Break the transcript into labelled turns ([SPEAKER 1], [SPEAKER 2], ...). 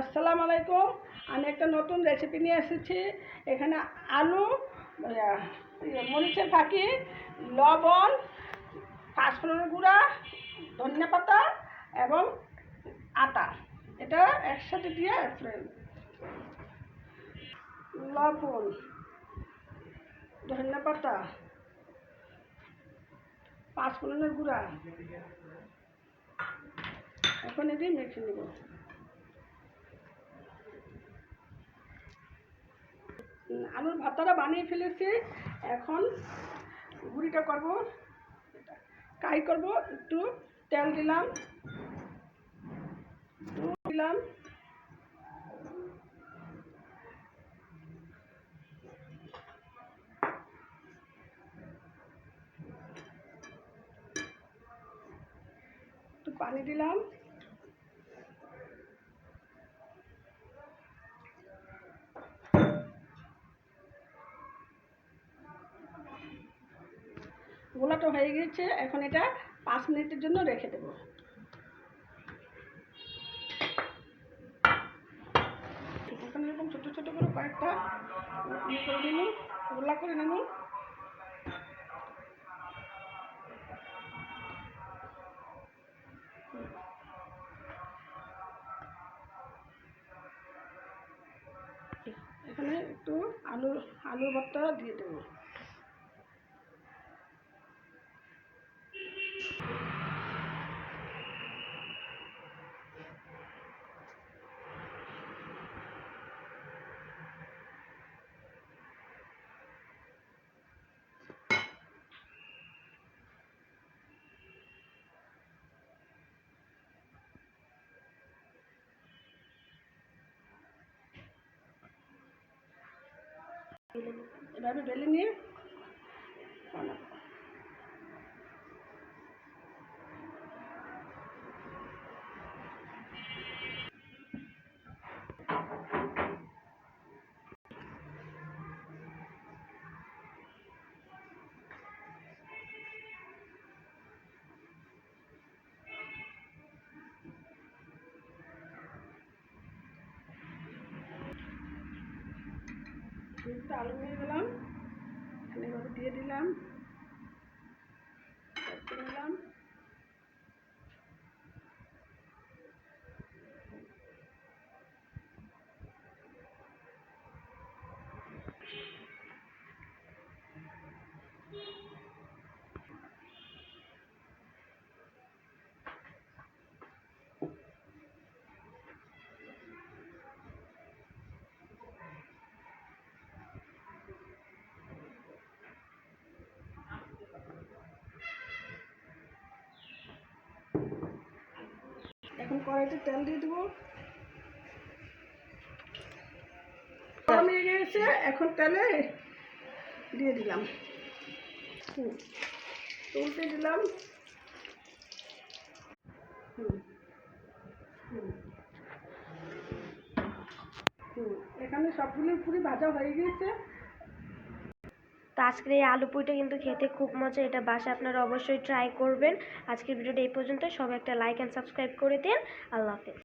[SPEAKER 1] আসসালামু আলাইকুম। আমি একটা নতুন রেসিপি নিয়ে এসেছি। এখানে আলু ইয়ে, মরিচের ফাঁকি লবণ পাঁচফোড়নের গুঁড়া ধনিয়া পাতা এবং আটা। এটা একসাথে দিয়ে লবণ ধনিয়া পাতা পাঁচফোড়নের গুঁড়া। এখন এটি মেখে নেব। আলুর ভাতটা বানিয়ে ফেলেছি। এখন গুঁড়িটা করব। কাই করব। একটু তেল দিলাম। দিলাম। একটু পানি দিলাম। গোলাটা হয়ে গেছে এখন এটা পাঁচ মিনিটের জন্য রেখে দেবো। এখন এরকম ছোটো ছোটো করে কয়েকটা করে নিল গোলা করে নেব। এখানে একটু আলু আলু ভর্তা দিয়ে দেবো। এভাবে বেলে দুটো আলু নিয়ে গেলাম এখানে এভাবে দিয়ে দিলাম একটু নিলাম এখন কড়াইতে তেল দিয়ে দেবো। গরম হয়ে গেছে, এখন তেলে দিয়ে দিলাম। হুম, উল্টে দিলাম। এখানে সবগুলো পুরি ভাজা হয়ে গিয়েছে।
[SPEAKER 2] তো আজকের এই আলু পুইটা কিন্তু খেতে খুব মজা, এটা বাসায় আপনারা অবশ্যই ট্রাই করবেন। আজকের ভিডিওটা এই পর্যন্ত সবাই একটা লাইক অ্যান্ড সাবস্ক্রাইব করে দিন। আল্লাহ হাফেজ।